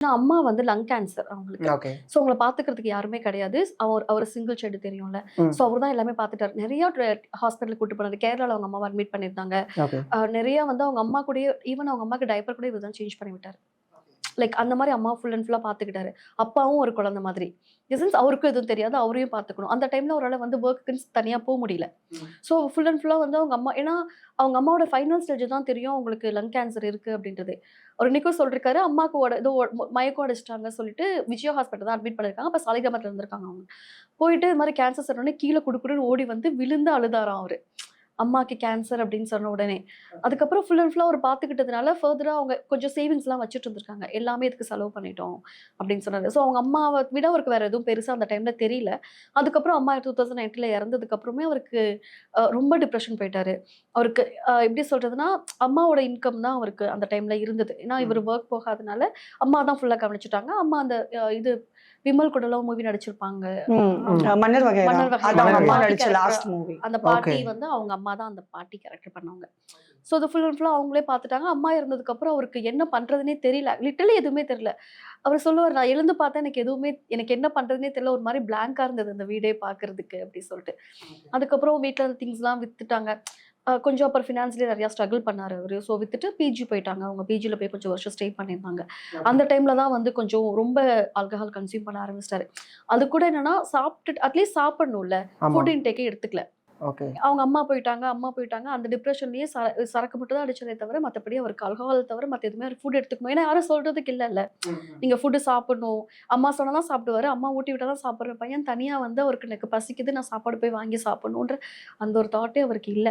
ஆனா அம்மா வந்து லங் கேன்சர் அவங்களுக்கு. ஸோ அவங்கள பாத்துக்கிறதுக்கு யாருமே கிடையாது. அவர் அவர் சிங்கிள் ஷெட் தெரியும்ல. ஸோ அவர் தான் எல்லாமே பார்த்துட்டாரு நிறைய ஹாஸ்பிட்டலுக்கு கூட்டு போனாரு கேரளால அவங்க அம்மாவை அட்மிட் பண்ணியிருந்தாங்க. நிறைய வந்து அவங்க அம்மா கூடயே ஈவன் அவங்க அம்மாக்கு டைப்பர் கூட இவர் தான் சேஞ்ச் பண்ணி விட்டாரு. லைக் அந்த மாதிரி அம்மா ஃபுல் அண்ட் ஃபுல்லாக பார்த்துக்கிட்டாரு அப்பாவும் ஒரு குழந்தை மாதிரி. சென்ஸ் அவருக்கும் எதுவும் தெரியாது அவரையும் பார்த்துக்கணும் அந்த டைம்ல அவரால் வந்து ஒர்க்குன்னு தனியாக போக முடியல. ஸோ ஃபுல் அண்ட் ஃபுல்லாக வந்து அவங்க அம்மா ஏன்னா அவங்க அம்மாவோட ஃபைனல் ஸ்டேஜ் தான் தெரியும் அவங்களுக்கு லங் கேன்சர் இருக்கு அப்படின்றது. அவர் இன்னைக்கும் சொல்லிருக்காரு அம்மாவுக்கு உட ஏதோ மயக்கம் அடிச்சிட்டாங்க சொல்லிட்டு விஜயா ஹாஸ்பிட்டல் தான் அட்மிட் பண்ணிருக்காங்க. அப்போ சாலிகிராமத்தில் இருந்திருக்காங்க அவங்க. போயிட்டு இது மாதிரி கேன்சர் சொன்னோடனே கீழே குடுக்குன்னு ஓடி வந்து விழுந்து அழுதாராம் அவரு. அம்மாக்கு கேன்சர் அப்படின்னு சொன்ன உடனே. அதுக்கப்புறம் ஃபுல் அண்ட் ஃபுல்லாக அவர் பார்த்துக்கிட்டதுனால ஃபர்தராக அவங்க கொஞ்சம் சேவிங்ஸ்லாம் வச்சுட்டு இருந்திருக்காங்க. எல்லாமே இதுக்கு செலவு பண்ணிட்டோம் அப்படின்னு சொன்னாரு. ஸோ அவங்க அம்மாவை விட அவருக்கு வேற எதுவும் பெருசாக அந்த டைம்ல தெரியல. அதுக்கப்புறம் அம்மா டூ தௌசண்ட் நைன்ல இறந்ததுக்கு அப்புறமே அவருக்கு ரொம்ப டிப்ரெஷன் போயிட்டாரு. அவருக்கு எப்படி சொல்றதுன்னா அம்மாவோட இன்கம் தான் அவருக்கு அந்த டைம்ல இருந்தது. ஏன்னா இவர் ஒர்க் போகாதனால அம்மா தான் ஃபுல்லாக கவனிச்சுட்டாங்க. அம்மா அந்த இது விமல் கூடலாம் மூவி நடிச்சிருப்பாங்க. மன்னர் வகை அந்த பாட்டி. வந்து அவங்க அம்மா தான் அந்த பாட்டி கேரக்டர் பண்ணவங்க ஸோ அது ஃபுல் அண்ட் ஃபுல்லாக அவங்களே பார்த்துட்டாங்க. அம்மா இருந்ததுக்கு அப்புறம் அவருக்கு என்ன பண்றதுனே தெரியல. லிட்டலி எதுவுமே தெரியல. அவர் சொல்லுவார் நான் எழுந்து பார்த்தா எனக்கு எதுவுமே எனக்கு என்ன பண்றதுனே தெரியல. ஒரு மாதிரி பிளாங்கா இருந்தது அந்த வீடே பார்க்கிறதுக்கு அப்படி சொல்லிட்டு. அதுக்கப்புறம் வீட்டில் இருந்த திங்ஸ்லாம் வித்துட்டாங்க. அஹ் கொஞ்சம் அப்புறம் ஃபினான்ஸ்லேயே நிறையா ஸ்ட்ரகிள் பண்ணாரு அவர். ஸோ வித்துட்டு பிஜி போயிட்டாங்க. அவங்க பிஜியில் போய் கொஞ்சம் வருஷம் ஸ்டே பண்ணியிருந்தாங்க. அந்த டைம்ல தான் வந்து கொஞ்சம் ரொம்ப ஆல்கஹால் கன்சியூம் பண்ண ஆரம்பிச்சிட்டாரு. அது கூட என்னன்னா சாப்பிட்டுட்டு அட்லீஸ்ட் சாப்பிடணும்ல. ஃபுட் இன்டேக்கே எடுத்துக்கல. அவங்க அம்மா போயிட்டாங்க அம்மா போயிட்டாங்க. அந்த டிப்ரெஷன்லயே சர சரக்கு மட்டும் தான் அடிச்சதே தவிர மற்றபடி அவருக்கு ஆல்கஹால் தவிர மற்ற எதுவுமே ஃபுட் எடுத்துக்கணும். ஏன்னா யாரும் சொல்றதுக்கு இல்ல இல்ல. நீங்க ஃபுட்டு சாப்பிடணும். அம்மா சொன்னா தான் சாப்பிடுவாரு. அம்மா ஊட்டி விட்டா தான் சாப்பிடுற பையன். தனியா வந்து அவருக்கு எனக்கு பசிக்குது நான் சாப்பாடு போய் வாங்கி சாப்பிடணுன்ற அந்த ஒரு தாட்டே அவருக்கு இல்ல.